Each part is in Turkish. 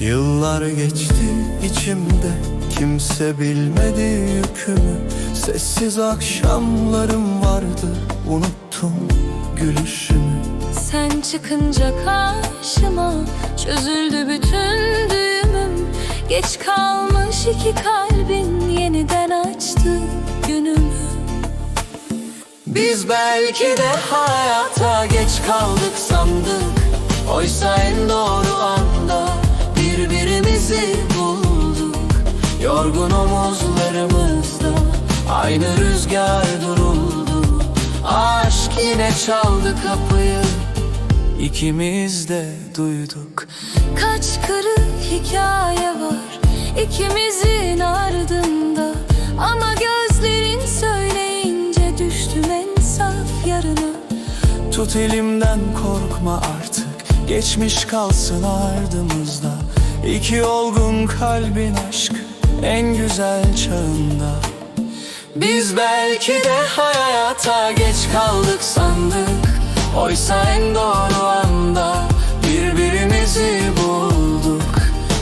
Yıllar geçti içimde Kimse bilmedi yükümü. Sessiz akşamlarım vardı Unuttum gülüşümü. Sen çıkınca karşıma Çözüldü bütün düğümüm. Geç kalmış iki kalbin Yeniden açtı günümü. Biz belki de hayata geç kaldık sandık. Oysa en doğru birbirimizi bulduk. Yorgun omuzlarımızda. Aynı rüzgar duruldu. Aşk yine çaldı kapıyı. İkimiz de duyduk. Kaç kırık hikaye var ikimizin ardında. Ama gözlerin söyleyince düştüm en saf yarına. Tut elimden korkma artık. Geçmiş kalsın ardımızda İki olgun kalbin aşkı En güzel çağında. Biz belki de hayata geç kaldık sandık. Oysa en doğru anda Birbirimizi bulduk.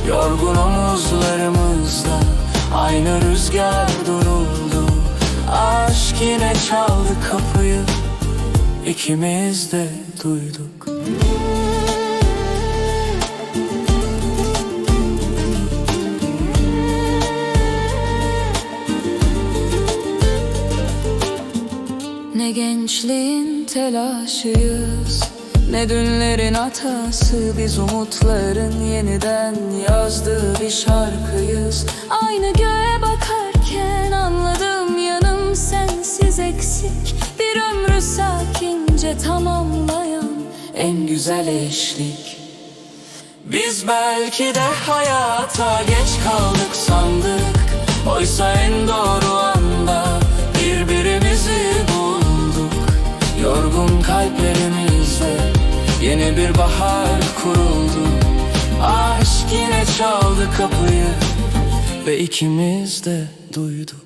Yorgun omuzlarımızda Aynı rüzgar duruldu. Aşk yine çaldı kapıyı İkimiz de duyduk Ne gençliğin telaşıyız Ne dünlerin hatası. Biz umutların yeniden yazdığı bir şarkıyız. Aynı göğe bakarken anladım yanım sensiz eksik. Bir ömrü sakince tamamlayan en güzel eşlik. Biz belki de hayata geç kaldık sandık. Oysa en doğru yeni bir bahar kuruldu. Aşk yine çaldı kapıyı. Ve ikimiz de duyduk